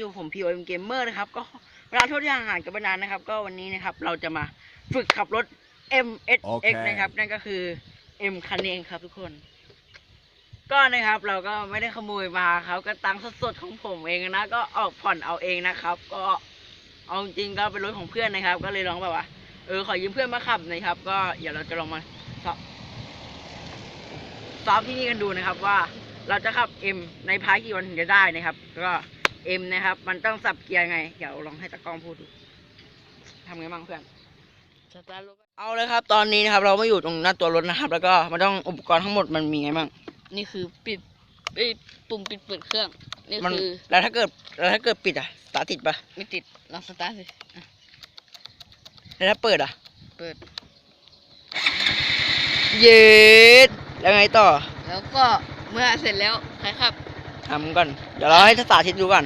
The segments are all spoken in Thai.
เอ็มเกมเมอร์นะครับ ก็เวลาโทษที่ห่างหายกันไปนานนะครับ ก็วันนี้นะครับ เราจะมาฝึกขับรถ M S โอ X เคนะครับ นั่นก็คือ M คันนี้เองครับทุกคน ก็นะครับ เราก็ไม่ได้ขโมยมาครับ ก็ตังค์สดๆของผมเองนะ ก็ออกผ่อนเอาเองนะครับ ก็เอาจริงๆก็เป็นรถของเพื่อนนะครับ ก็เลยลองแบบว่า เออขอยืมเพื่อนมาขับหนะครับ ก็เดี๋ยวเราจะลองมาสอบซ้อมที่นี่กันดูนะครับว่าเราจะขับ M ในพาร์ทกี่วันถึงจะได้นะครับ ก็ M นะครับ มันต้องสับเกียร์ไง เดี๋ยวลองให้ตากล้องพูดดูทำไงบ้างเพื่อนสตาร์ทรถเอาเลยครับ ตอนนี้นะครับ เราไม่อยู่ตรงหน้าตัวรถนะครับ แล้วก็มันต้องอุปกรณ์ทั้งหมดมันมีไงบ้างนี่คือปิดเอ้ยปุ่มปิดเปิดเครื่องนี่มันคือแล้วถ้าเกิดแล้วถ้าเกิดปิดอะสตาร์ทติดปะไม่ติดลองสตาร์ทสิแล้วถ้าเปิดอะ เปิด เย็ดแล้วไงต่อ แล้วก็เมื่อเสร็จแล้วใครขับทำก่อน เดี๋ยวเราให้สาธิตดูก่อน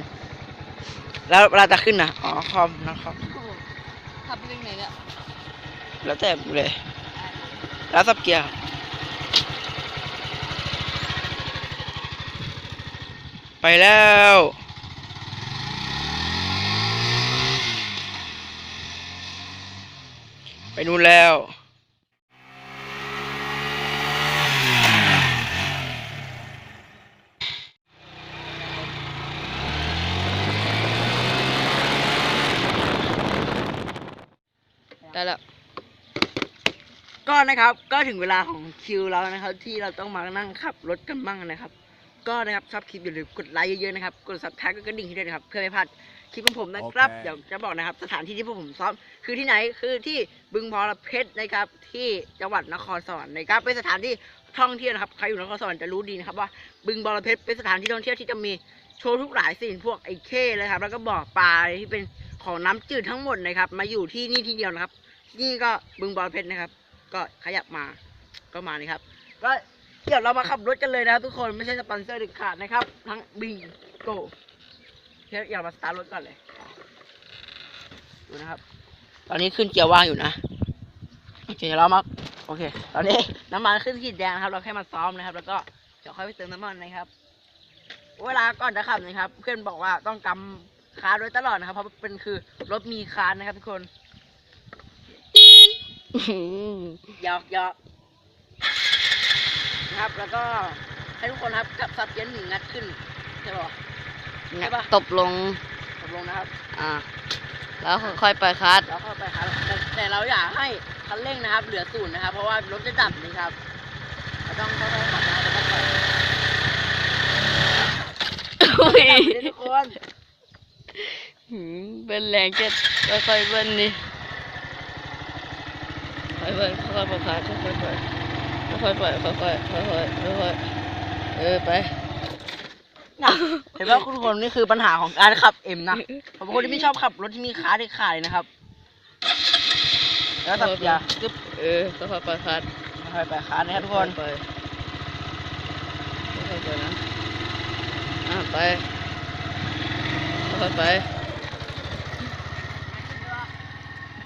แล้วเวลาจะขึ้นนะอ๋อคอมนะครับขับเรื่องไหนเนี่ยแล้วแต่เลย แล้วสับเกียร์ไปแล้วไปนู่นแล้ว ได้แล้ว ก็ นะครับ ก็ถึงเวลาของคิวแล้วนะครับ ที่เราต้องมานั่งขับรถกันบ้างนะครับ ก็นะครับชอบคลิปอย่าลืมกดไลค์เยอะๆนะครับ กดซับสไครต์กดกระดิ่งให้ด้วยนะครับเพื่อไม่พลาดคลิปของผมนะครับโอเคเดี๋ยวจะบอกนะครับ สถานที่ที่พวกผมซ้อมคือที่ไหนคือที่บึงบอระเพ็ดนะครับ ที่จังหวัดนครสวรรค์นะครับเป็นสถานที่ท่องเที่ยวนะครับใครอยู่นครสวรรค์จะรู้ดีนะครับว่าบึงบอระเพ็ดเป็นสถานที่ท่องเที่ยวที่จะมีโชว์ทุกหลายสิ่งพวกไอ้เข้เลยครับ แล้วก็บ่อปลาที่เป็นของน้ำจืดทั้งหมดนะครับ มาอยู่ที่นี่ที่เดียวนะครับ นี่ก็บึงบอระเพ็ดนะครับ ก็ขยับมาก็มานี่ครับ ก็เดี๋ยวเรามาขับรถกันเลยนะครับ ทุกคนไม่ใช่สปอนเซอร์เด็ดขาดนะครับ ทั้งบิงโกเดี๋ยวอย่ามาสตาร์ทรถก่อนเลยดูนะครับ ตอนนี้ขึ้นเกียร์ว่างอยู่นะโอเคเรามาโอเค ตอนนี้น้ำมันขึ้นขีดแดงนะครับ เราแค่มาซ้อมนะครับ แล้วก็เดี๋ยวค่อยไปเติมน้ำมันนะครับ เวลาก่อนจะขับนะครับ เพื่อนบอกว่าต้องกำคาร์ไว้ตลอดนะครับ เพราะเป็นคือรถมีคาร์นะครับทุกคน หยอกหยอกนะครับ แล้วก็ให้ทุกคนครับกับซับเกียร์หนึ่งงัดขึ้นใช่ป่ะใช่ปะตบลงตกลงนะครับ อ่า แล้วค่อยๆปล่อยคลัสแล้วเข้าไปครับแต่แต่เราอยากให้คันเร่งนะครับ เหลือศูนย์นะครับ เพราะว่ารถจะดับนะครับเราต้องค่อยๆขับนะแล้วก็ปล่อยอุ้ยดับเลยทุกคนหืมเบิ้ลแรงเจ็ดค่อยๆเบิ้ลนี่ ค่อยๆเบิ้ลค่อยๆปล่อยคลัสค่อยๆปล่อยค่อยๆปล่อยค่อยๆค่อยๆค่อยๆเออไปเห็นว่าทุกคนนี่คือปัญหาของการขับเอ็มนะผมเป็นคนที่ไม่ชอบขับรถที่มีคาร์ที่ขาดเลยนะครับ แล้วสับยาจึ๊บเออค่อยๆปล่อยคลัสค่อยๆไปคาร์นะครับทุกคนไปค่อยๆไปนะอะไปค่อยๆไป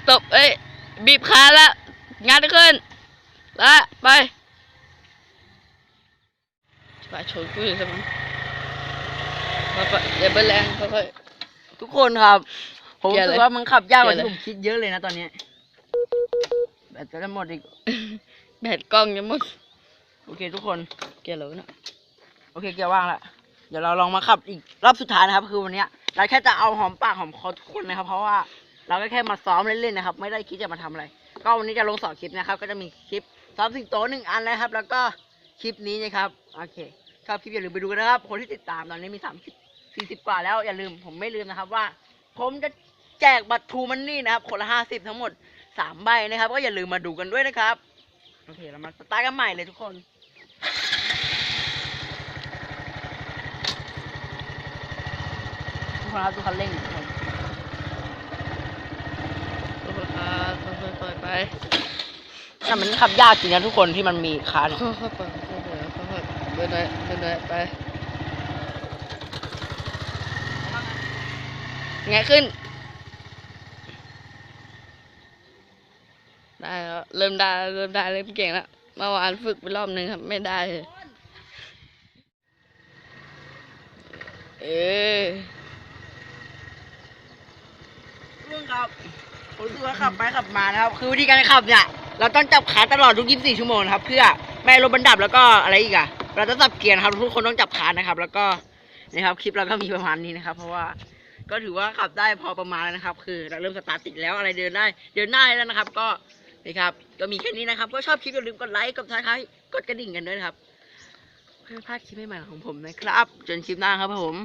ตบเอ้ยบีบขาและ งัดขึ้นละไปไปชนกูอยู่ใช่ไหมมาไปอย่าเบิ้ลแรงค่อยทุกคนครับ ผมเกียร์รู้สึอะไรกว่ามันขับยากกว่าเกียร์ที่อะไรผมคิดเยอะเลยนะตอนนี้ แบตจะหมดอีกๆแบตกล้องยังหมด โอเคทุกคนเกียร์แล้วนะโอเคเกียร์ว่างละเดี๋ยวเราลองมาขับอีกรอบสุดท้ายนะครับ คือวันเนี้ยเราแค่จะเอาหอมปากหอมคอทุกคนนะครับ เพราะว่า เราก็แค่มาซ้อมเล่นๆนะครับ ไม่ได้คิดจะมาทำอะไร ก็วันนี้จะลงสองคลิปนะครับ ก็จะมีคลิปซ้อมสิงโตหนึ่งอันนะครับ แล้วก็คลิปนี้นะครับโอเคชอบคลิปอย่าลืมไปดูกันนะครับ คนที่ติดตามตอนนี้มีสามสิบสี่สิบกว่าแล้วอย่าลืมผมไม่ลืมนะครับว่า ผมจะแจกบัตรทูมันนี่นะครับคนละห้าสิบทั้งหมดสามใบนะครับ ก็อย่าลืมมาดูกันด้วยนะครับโอเคเรามาสตาร์ทกันใหม่เลยทุกคนทุกคนครับทุกคนเร่งทุกคน ค่อยๆครับค่อยๆปล่อยไป แต่มันขับยากจริงนะทุกคนที่มันมีคาร์เนี่ยค่อยๆปล่อยค่อยๆปล่อยค่อยๆเบิ้ลไว้เบิ้ลไว้ไปไงขึ้น ได้แล้วเริ่มได้แล้วเริ่มได้เริ่มเก่งแล้วเมื่อวานฝึกไปรอบหนึ่งครับ ไม่ได้เลยเออครับผมรู้สึกว่าขับไปขับมานะครับ คือวิธีการขับเนี่ย เราต้องจับขาตลอดทุก 24 ชั่วโมงนะครับเพื่อไม่ให้รถมันดับแล้วก็อะไรอีกอะเราต้องสับเกียร์นะครับทุกคนต้องจับขานะครับ แล้วก็นะครับคลิปเราก็มีประมาณนี้นะครับ เพราะว่าก็ถือว่าขับได้พอประมาณแล้วนะครับ คือเราเริ่มสตาร์ทติดแล้วอะไรเดินได้ เดินได้แล้วนะครับ ก็นี่ครับก็มีแค่นี้นะครับ ก็ชอบคลิปอย่าลืมกดไลค์กดซับสไครต์กดกระดิ่งกันด้วยครับเพื่อพลาดคลิปใหม่ๆของผมนะครับ จนคลิปหน้าครับผม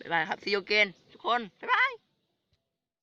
บ๊ายบายครับซีโอเกนทุกคนบ๊ายบาย